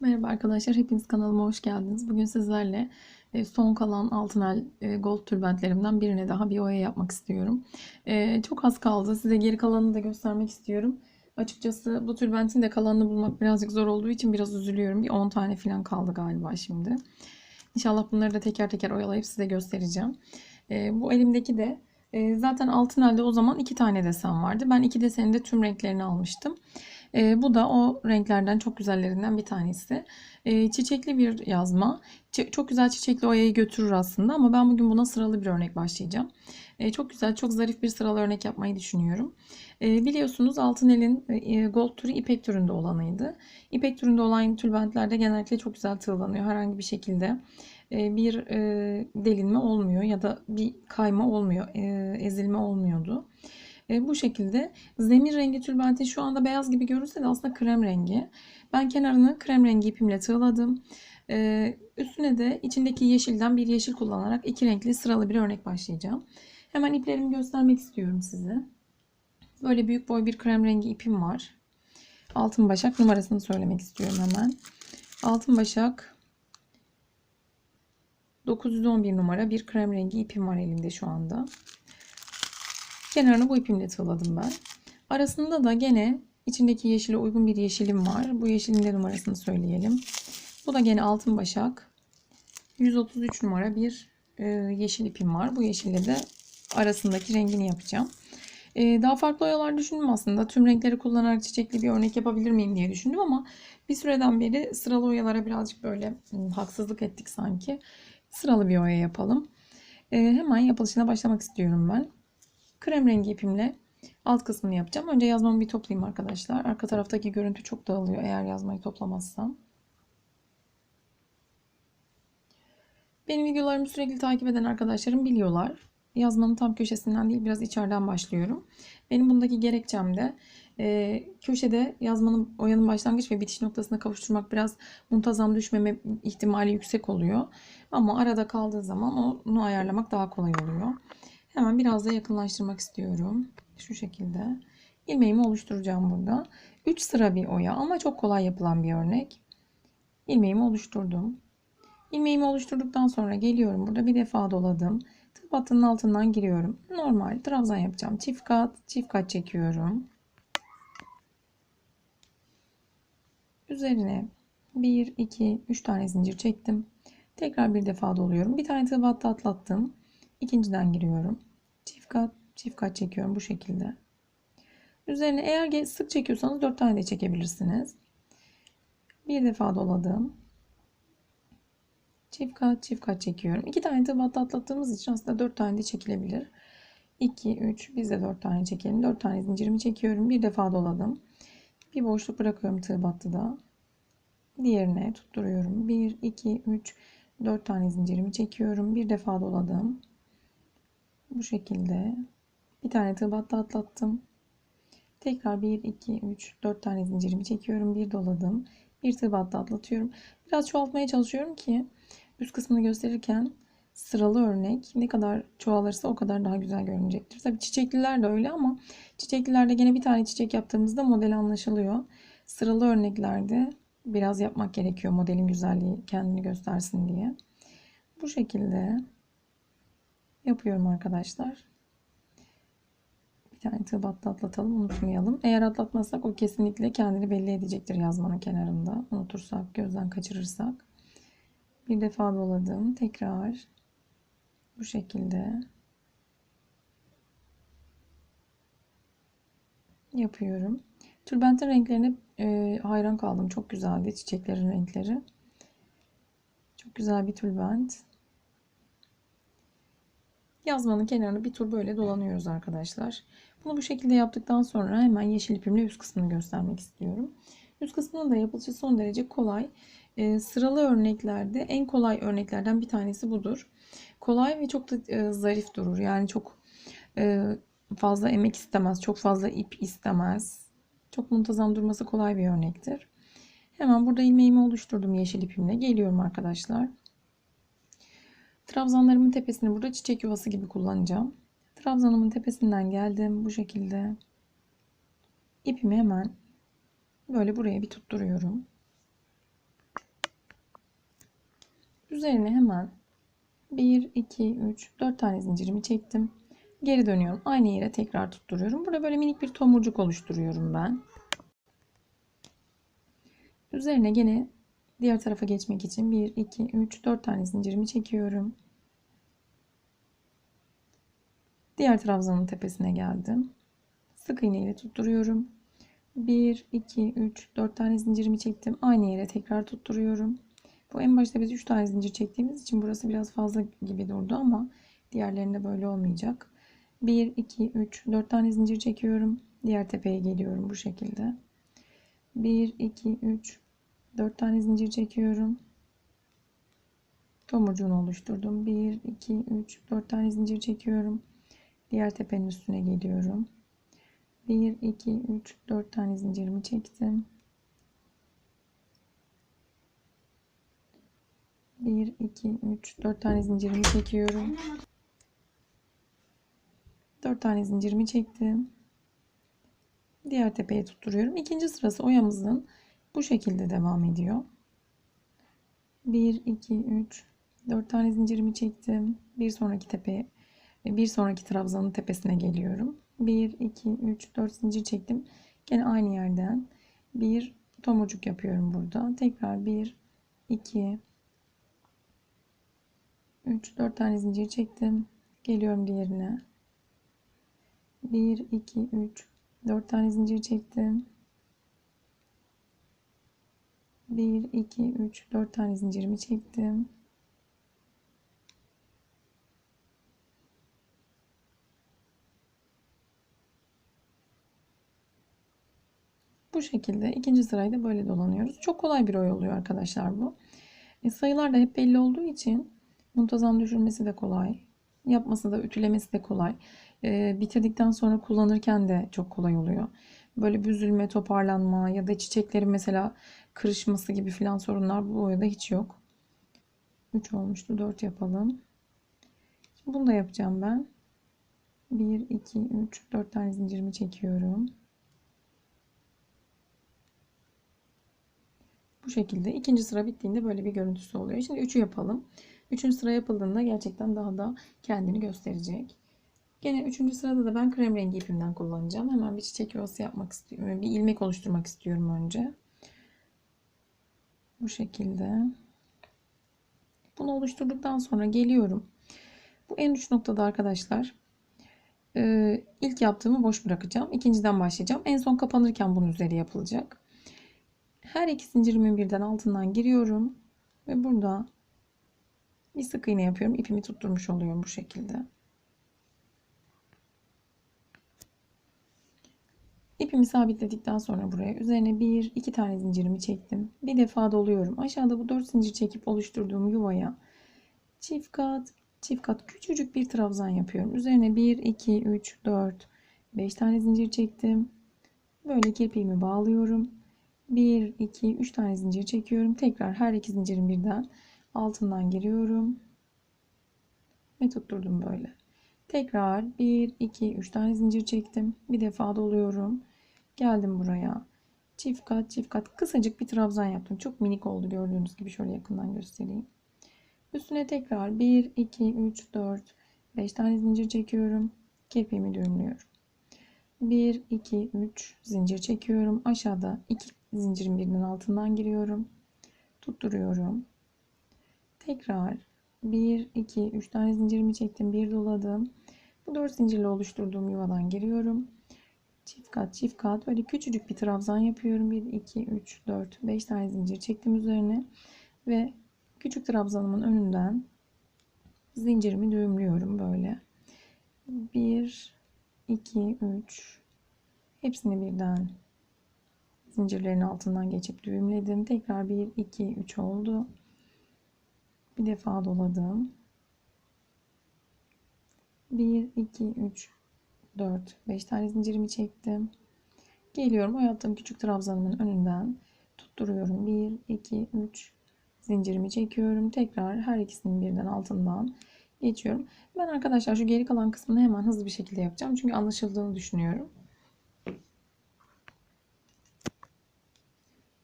Merhaba arkadaşlar, hepiniz kanalıma hoş geldiniz. Bugün sizlerle e, son kalan altınel e, gold tülbentlerimden birine daha bir oya yapmak istiyorum. E, Çok az kaldı. Size geri kalanını da göstermek istiyorum. Açıkçası bu tülbentin de kalanını bulmak birazcık zor olduğu için biraz üzülüyorum. Bir 10 tane falan kaldı galiba şimdi. İnşallah bunları da teker teker oyalayıp size göstereceğim. Bu elimdeki de zaten altınelde o zaman iki tane desen vardı. Ben iki desenin de tüm renklerini almıştım. E, bu da o renklerden çok güzellerinden bir tanesi. E, çiçekli bir yazma. Ç- çok güzel çiçekli oyayı götürür aslında ama ben bugün buna sıralı bir örnek başlayacağım. E, çok güzel, çok zarif bir sıralı örnek yapmayı düşünüyorum. E, biliyorsunuz altın elin e, gold türü ipek türünde olanıydı. İpek türünde olan tülbentlerde genellikle çok güzel tığlanıyor. Herhangi bir şekilde e, bir e, delinme olmuyor ya da bir kayma olmuyor, e, ezilme olmuyordu. E, bu şekilde zemin rengi tülbenti şu anda beyaz gibi görünse de aslında krem rengi. Ben kenarını krem rengi ipimle tığladım. E, üstüne de içindeki yeşilden bir yeşil kullanarak iki renkli sıralı bir örnek başlayacağım. Hemen iplerimi göstermek istiyorum size. Böyle büyük boy bir krem rengi ipim var. Altın başak numarasını söylemek istiyorum hemen. Altın başak 911 numara bir krem rengi ipim var elimde şu anda. Kenarını bu ipimle tığladım ben. Arasında da gene içindeki yeşile uygun bir yeşilim var. Bu yeşilin de numarasını söyleyelim. Bu da gene altın başak. 133 numara bir e, yeşil ipim var. Bu yeşille de arasındaki rengini yapacağım. E, daha farklı oyalar düşündüm aslında. Tüm renkleri kullanarak çiçekli bir örnek yapabilir miyim diye düşündüm ama bir süreden beri sıralı oyalara birazcık böyle hmm, haksızlık ettik sanki. Sıralı bir oya yapalım. E, hemen yapılışına başlamak istiyorum ben. Krem rengi ipimle alt kısmını yapacağım. Önce yazmamı bir toplayayım arkadaşlar. Arka taraftaki görüntü çok dağılıyor eğer yazmayı toplamazsam. Benim videolarımı sürekli takip eden arkadaşlarım biliyorlar. Yazmanın tam köşesinden değil biraz içeriden başlıyorum. Benim bundaki gerekçem de e, köşede yazmanın oyanın başlangıç ve bitiş noktasına kavuşturmak biraz muntazam düşmeme ihtimali yüksek oluyor. Ama arada kaldığı zaman onu ayarlamak daha kolay oluyor. Hemen biraz da yakınlaştırmak istiyorum. Şu şekilde. İlmeğimi oluşturacağım burada. 3 sıra bir oya ama çok kolay yapılan bir örnek. İlmeğimi oluşturdum. İlmeğimi oluşturduktan sonra geliyorum. Burada bir defa doladım. Tıp hattının altından giriyorum. Normal trabzan yapacağım. Çift kat, çift kat çekiyorum. Üzerine 1, 2, 3 tane zincir çektim. Tekrar bir defa doluyorum. Bir tane tığ battı atlattım. İkinciden giriyorum. Çift kat, çift kat çekiyorum bu şekilde. Üzerine eğer sık çekiyorsanız 4 tane de çekebilirsiniz. Bir defa doladım. Çift kat, çift kat çekiyorum. 2 tane tığ battı atlattığımız için aslında 4 tane de çekilebilir. 2, 3, biz de 4 tane çekelim. 4 tane zincirimi çekiyorum. Bir defa doladım. Bir boşluk bırakıyorum tığ battıda. Diğerine tutturuyorum. 1, 2, 3, 4 tane zincirimi çekiyorum. Bir defa doladım. Bu şekilde bir tane tığ atlattım. Tekrar 1, 2, 3, 4 tane zincirimi çekiyorum. Bir doladım. Bir tığ atlatıyorum. Biraz çoğaltmaya çalışıyorum ki üst kısmını gösterirken sıralı örnek ne kadar çoğalırsa o kadar daha güzel görünecektir. Tabii çiçekliler de öyle ama çiçeklilerde gene bir tane çiçek yaptığımızda model anlaşılıyor. Sıralı örneklerde biraz yapmak gerekiyor modelin güzelliği kendini göstersin diye. Bu şekilde yapıyorum arkadaşlar. Bir tane tığ battı atlatalım unutmayalım. Eğer atlatmazsak o kesinlikle kendini belli edecektir yazmanın kenarında. Unutursak, gözden kaçırırsak. Bir defa doladım. Tekrar bu şekilde yapıyorum. Tülbentin renklerine e, hayran kaldım. Çok güzeldi çiçeklerin renkleri. Çok güzel bir tülbent. Yazmanın kenarını bir tur böyle dolanıyoruz arkadaşlar. Bunu bu şekilde yaptıktan sonra hemen yeşil ipimle üst kısmını göstermek istiyorum. Üst kısmının da yapılışı son derece kolay. E, sıralı örneklerde en kolay örneklerden bir tanesi budur. Kolay ve çok da e, zarif durur. Yani çok e, fazla emek istemez, çok fazla ip istemez. Çok muntazam durması kolay bir örnektir. Hemen burada ilmeğimi oluşturdum yeşil ipimle. Geliyorum arkadaşlar. Trabzanlarımın tepesini burada çiçek yuvası gibi kullanacağım. Trabzanımın tepesinden geldim bu şekilde. İpimi hemen böyle buraya bir tutturuyorum. Üzerine hemen 1, 2, 3, 4 tane zincirimi çektim. Geri dönüyorum. Aynı yere tekrar tutturuyorum. Burada böyle minik bir tomurcuk oluşturuyorum ben. Üzerine gene diğer tarafa geçmek için 1, 2, 3, 4 tane zincirimi çekiyorum. Diğer trabzanın tepesine geldim. Sık iğne ile tutturuyorum. 1, 2, 3, 4 tane zincirimi çektim. Aynı yere tekrar tutturuyorum. Bu en başta biz 3 tane zincir çektiğimiz için burası biraz fazla gibi durdu ama diğerlerinde böyle olmayacak. 1, 2, 3, 4 tane zincir çekiyorum. Diğer tepeye geliyorum bu şekilde. 1, 2, 3, 4 tane zincir çekiyorum. Tomurcuğunu oluşturdum. 1, 2, 3, 4 tane zincir çekiyorum. Diğer tepenin üstüne geliyorum. 1, 2, 3, 4 tane zincirimi çektim. 1, 2, 3, 4 tane zincirimi çekiyorum. 4 tane zincirimi çektim. Diğer tepeye tutturuyorum. İkinci sırası oyamızın bu şekilde devam ediyor. 1, 2, 3, 4 tane zincirimi çektim. Bir sonraki tepeye, bir sonraki trabzanın tepesine geliyorum. 1, 2, 3, 4 zincir çektim. Gene aynı yerden bir tomurcuk yapıyorum burada. Tekrar 1, 2, 3, 4 tane zincir çektim. Geliyorum diğerine. 1, 2, 3, 4 tane zincir çektim. 1, 2, 3, 4 tane zincirimi çektim. Bu şekilde ikinci sırayı da böyle dolanıyoruz. Çok kolay bir oy oluyor arkadaşlar bu. E, sayılar da hep belli olduğu için muntazam düşürmesi de kolay. Yapması da ütülemesi de kolay. E, bitirdikten sonra kullanırken de çok kolay oluyor. Böyle büzülme, toparlanma ya da çiçeklerin mesela kırışması gibi filan sorunlar bu oyada hiç yok. 3 olmuştu. 4 yapalım. Şimdi bunu da yapacağım ben. 1, 2, 3, 4 tane zincirimi çekiyorum. Bu şekilde ikinci sıra bittiğinde böyle bir görüntüsü oluyor. Şimdi üçü yapalım. Üçüncü sıra yapıldığında gerçekten daha da kendini gösterecek. Gene üçüncü sırada da ben krem rengi ipimden kullanacağım. Hemen bir çiçek yuvası yapmak istiyorum. Bir ilmek oluşturmak istiyorum önce. Bu şekilde. Bunu oluşturduktan sonra geliyorum. Bu en uç noktada arkadaşlar e, ilk yaptığımı boş bırakacağım. İkinciden başlayacağım. En son kapanırken bunun üzeri yapılacak. Her iki zincirimin birden altından giriyorum. Ve burada bir sık iğne yapıyorum. İpimi tutturmuş oluyorum bu şekilde. İpimi sabitledikten sonra buraya üzerine bir iki tane zincirimi çektim. Bir defa doluyorum. Aşağıda bu dört zincir çekip oluşturduğum yuvaya çift kat çift kat küçücük bir trabzan yapıyorum. Üzerine 1 2 3 4 5 tane zincir çektim. Böyle kirpiğimi bağlıyorum. 1 2 3 tane zincir çekiyorum. Tekrar her iki zincirin birden altından giriyorum. Ve tutturdum böyle. Tekrar 1 2 3 tane zincir çektim. Bir defa doluyorum. Geldim buraya. Çift kat çift kat kısacık bir trabzan yaptım. Çok minik oldu gördüğünüz gibi şöyle yakından göstereyim. Üstüne tekrar 1 2 3 4 5 tane zincir çekiyorum. Kirpiğimi düğümlüyorum. 1 2 3 zincir çekiyorum. Aşağıda 2 zincirin birinin altından giriyorum. Tutturuyorum. Tekrar 1 2 3 tane zincirimi çektim. Bir doladım. Bu 4 zincirle oluşturduğum yuvadan giriyorum. Çift kat çift kat böyle küçücük bir trabzan yapıyorum. 1 2 3 4 5 tane zincir çektim üzerine ve küçük trabzanımın önünden zincirimi düğümlüyorum böyle. 1 2 3 hepsini birden zincirlerin altından geçip düğümledim. Tekrar 1 2 3 oldu. Bir defa doladım. 1 2 3 4 5 tane zincirimi çektim. Geliyorum o yaptığım küçük trabzanımın önünden tutturuyorum. 1 2 3 zincirimi çekiyorum. Tekrar her ikisinin birden altından geçiyorum. Ben arkadaşlar şu geri kalan kısmını hemen hızlı bir şekilde yapacağım. Çünkü anlaşıldığını düşünüyorum.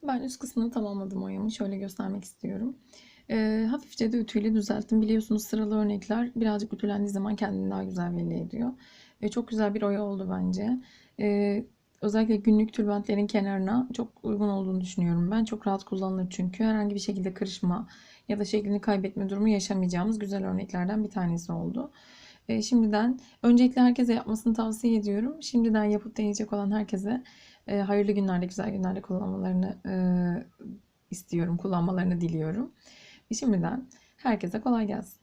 Ben üst kısmını tamamladım oyamı. Şöyle göstermek istiyorum. E, hafifçe de ütüyle düzelttim. Biliyorsunuz sıralı örnekler birazcık ütülendiği zaman kendini daha güzel belli ediyor. E, çok güzel bir oya oldu bence. E, özellikle günlük tülbentlerin kenarına çok uygun olduğunu düşünüyorum ben. Çok rahat kullanılır çünkü. Herhangi bir şekilde kırışma ya da şeklini kaybetme durumu yaşamayacağımız güzel örneklerden bir tanesi oldu. E, şimdiden öncelikle herkese yapmasını tavsiye ediyorum. Şimdiden yapıp deneyecek olan herkese e, hayırlı günlerde, güzel günlerde kullanmalarını e, istiyorum, kullanmalarını diliyorum. Şimdiden herkese kolay gelsin.